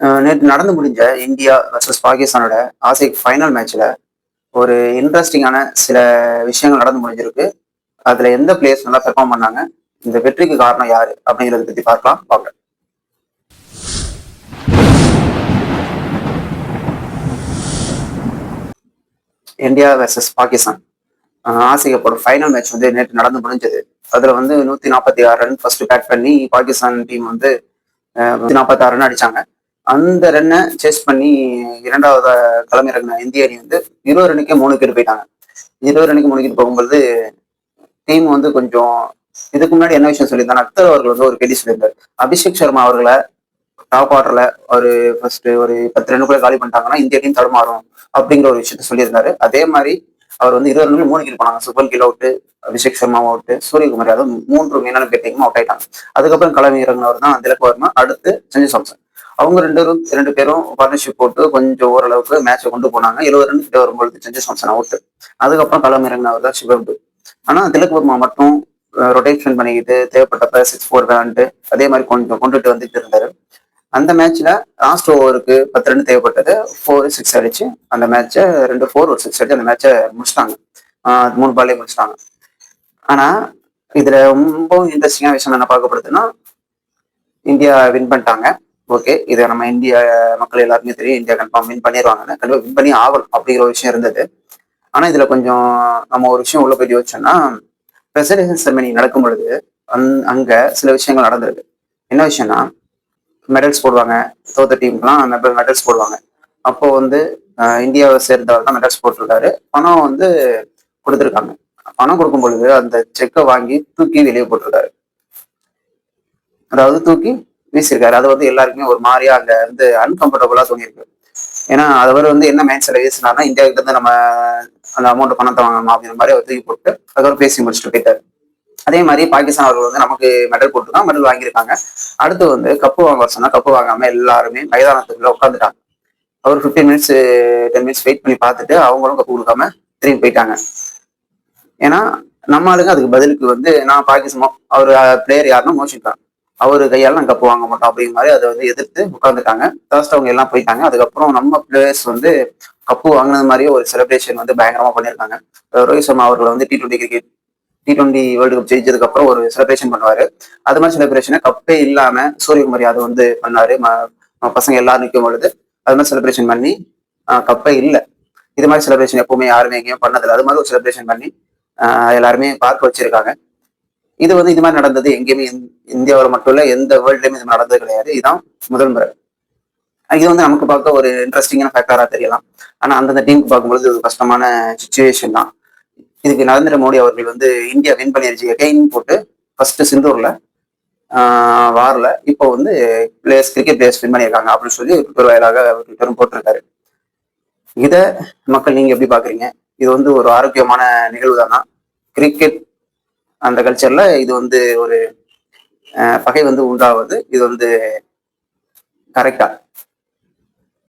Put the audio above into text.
நேற்று நடந்து முடிஞ்ச இந்தியா வர்சஸ் பாகிஸ்தானோட ஆசை ஃபைனல் மேட்ச்ல ஒரு இன்ட்ரெஸ்டிங்கான சில விஷயங்கள் நடந்து முடிஞ்சிருக்கு. அதுல எந்த பிளேயர்ஸ் நல்லா பெர்ஃபார்ம் பண்ணாங்க? இந்த வெற்றிக்கு காரணம் யாரு? அப்படிங்கறத பத்தி பார்க்கலாம். பார்க்கலாம் இந்தியா வர்சஸ் பாகிஸ்தான். ஆசிய போட ஃபைனல் மேட்ச் வந்து நேற்று நடந்து முடிஞ்சது. அதுல வந்து நூத்தி நாற்பத்தி ஆறு ரன் ஃபர்ஸ்ட் பேட் பண்ணி பாகிஸ்தான் டீம் வந்து நாற்பத்தி ஆறு ரன் அடிச்சாங்க. அந்த ரன்னை சேஸ் பண்ணி இரண்டாவது களமிறங்கின இந்திய அணி வந்து இருபது ரன்னுக்கே மூணு பேர் போயிட்டாங்க. இருபது ரன்னுக்கு மூணு பேர் போகும்போது டீம் வந்து கொஞ்சம் இதுக்கு முன்னாடி என்ன விஷயம் சொல்லியிருந்தாங்க அக்தர் அவர்கள் வந்து ஒரு கேள்வி சொல்லியிருந்தார். அபிஷேக் சர்மா அவர்களை டாப் ஆர்டர்ல ஒரு ஃபர்ஸ்ட் ஒரு பத்து ரன்னுக்குள்ள காலி பண்ணிட்டாங்கன்னா இந்திய டீம் தடுமாறும் அப்படிங்கிற ஒரு விஷயத்த சொல்லியிருந்தாரு. அதே மாதிரி அவர் வந்து இருபது ரன்கள் மூணு கில் போனாங்க. சுபன் கில் அவுட்டு அபிஷேக் சர்மா அவுட்டு சூரியகுமார் அதாவது மூன்று மீனான பேட்டிங்கும் அவுட் ஆயிட்டாங்க. அதுக்கப்புறம் களம் இறங்கினவர் தான் திலக் வர்மா அடுத்து சஞ்சய் சாம்சன். அவங்க ரெண்டு பேரும் ரெண்டு பேரும் பார்ட்னர்ஷிப் போட்டு கொஞ்சம் ஓரளவுக்கு மேட்சை கொண்டு போனாங்க. இருபது ரன் கிட்ட வரும்பொழுது சஞ்சய் சாம்சன் அவுட் அதுக்கப்புறம் களம் இறங்கினவர் தான் சிவம் ஆனா திலக் வர்மா மட்டும் ரொட்டேஷன் பண்ணிக்கிட்டு தேவைப்பட்டப்ப சிக்ஸ் ஃபோர் விளாண்டு அதே மாதிரி கொஞ்சம் கொண்டுட்டு வந்துட்டு இருந்தாரு. அந்த மேட்ச்ல லாஸ்ட் ஓவருக்கு பத்து ரன் தேவைப்பட்டது. ஃபோர் சிக்ஸ் அடிச்சு அந்த மேட்சை ரெண்டு ஃபோர் ஒரு சிக்ஸ் அடிச்சு அந்த மேட்சை முடிச்சிட்டாங்க. மூணு பாலே முடிச்சிட்டாங்க. ஆனா இதுல ரொம்ப இன்ட்ரெஸ்டிங்கான விஷயம் என்ன பார்க்கப்படுதுன்னா இந்தியா வின் பண்ணிட்டாங்க. ஓகே இதை நம்ம இந்திய மக்கள் எல்லாருக்குமே தெரியும். இந்தியா கன்ஃபார்ம் வின் பண்ணிடுவாங்கன்னு கண்டிப்பாக வின் பண்ணி ஆகணும் அப்படிங்கிற ஒரு விஷயம் இருந்தது. ஆனால் இதில் கொஞ்சம் நம்ம ஒரு விஷயம் உள்ள போய் யோசிச்சோம்னா பிரசன்டேஷன் செரமனி நடக்கும் பொழுது அந் அங்கே சில விஷயங்கள் நடந்திருக்கு. என்ன விஷயம்னா மெடல்ஸ் போடுவாங்க. தோத்த டீமுக்குலாம் மெடல்ஸ் போடுவாங்க. அப்போ வந்து இந்தியாவை சேர்ந்தவர் தான் மெடல்ஸ் போட்டிருக்காரு. பணம் வந்து கொடுத்துருக்காங்க. பணம் கொடுக்கும் பொழுது அந்த செக்கை வாங்கி தூக்கி வெளியே போட்டிருக்காரு. அதாவது தூக்கி வீசியிருக்காரு அது வந்து எல்லாருக்குமே ஒரு மாதிரியா அங்க இருந்து அன்கம்ஃபர்டபுளா தோணியிருக்கு. ஏன்னா அவர் வந்து என்ன மைண்ட் செட்ல வீசினார்னா இந்தியா கிட்ட இருந்து நம்ம அந்த அமௌண்ட் பணத்தை வாங்கணும் அப்படிங்கிற மாதிரி அவர் தூக்கி போட்டு அதுக்கப்புறம் பேசி முடிச்சுட்டு போயிட்டார். அதே மாதிரி பாகிஸ்தான் அவர்கள் வந்து நமக்கு மெடல் போட்டுருக்காங்க மெடல் வாங்கியிருக்காங்க. அடுத்து வந்து கப்பு வாங்க சொன்னா கப்பு வாங்காம எல்லாருமே மைதானத்துக்குள்ள உட்காந்துட்டாங்க அவர் 15 மினிட்ஸ் டென் மினிட்ஸ் வெயிட் பண்ணி பார்த்துட்டு அவங்களும் கப்பு கொடுக்காம திரும்பி போயிட்டாங்க. ஏன்னா நம்ம ஆளுங்க அதுக்கு பதிலுக்கு வந்து நான் பாகிஸ்தான் அவர் பிளேயர் யாருன்னா மோஷின் கான் அவர் கையால் நாங்கள் கப்பு வாங்க மாட்டோம் அப்படிங்கிற மாதிரி அதை வந்து எதிர்த்து உட்காந்துட்டாங்க ஃபர்ஸ்ட் அவங்க எல்லாம் போயிட்டாங்க. அதுக்கப்புறம் நம்ம பிளேயர்ஸ் வந்து கப்பு வாங்கினது மாதிரியே ஒரு செலிப்ரேஷன் வந்து பயங்கரமா பண்ணியிருக்காங்க. ரோஹித் சர்மா அவர்கள் வந்து T twenty cricket T twenty world cup ஜெயிச்சதுக்கு அப்புறம் ஒரு செலிப்ரேஷன் பண்ணுவாரு. அது மாதிரி செலிப்ரேஷனை கப்பே இல்லாம சூரியகுமார் யாதவ் வந்து பண்ணாரு. ம- பசங்க எல்லாரும் நிற்கும் பொழுது அது மாதிரி செலிப்ரேஷன் பண்ணி கப்பே இல்லை. இது மாதிரி செலிப்ரேஷன் எப்பவுமே யாருமே எங்கேயும் பண்ணதில்லை. அது மாதிரி ஒரு செலிப்ரேஷன் பண்ணி எல்லாருமே பார்க்க வச்சிருக்காங்க. இது வந்து இது மாதிரி நடந்தது. எங்கேயுமே இந்தியாவில் மட்டும் இல்லை எந்த வேர்ல்ட்லயுமே இது மாதிரி நடந்தது கிடையாது. இதுதான் முதல் முறை. இது வந்து நமக்கு பார்க்க ஒரு இன்ட்ரெஸ்டிங்கான ஃபேக்டராக தெரியலாம். ஆனால் அந்தந்த டீமுக்கு பார்க்கும்போது ஒரு கஷ்டமான சுச்சுவேஷன் தான். இதுக்கு நரேந்திர மோடி அவர்கள் வந்து இந்தியா வின் பண்ணிருச்சு. எகைன் போட்டு ஃபர்ஸ்ட் சிந்தூர்ல வாரில் இப்போ வந்து பிளேயர்ஸ் கிரிக்கெட் பிளேயர்ஸ் வின் பண்ணியிருக்காங்க அப்படின்னு சொல்லி ஒரு வயலாக அவர் பெரும் போட்டிருக்காரு. இதை மக்கள் நீங்க எப்படி பாக்குறீங்க இது வந்து ஒரு ஆரோக்கியமான நிகழ்வு தானா கிரிக்கெட் அந்த கல்ச்சர்ல இது வந்து ஒரு பகை வந்து உண்டாவது இது வந்து கரெக்டா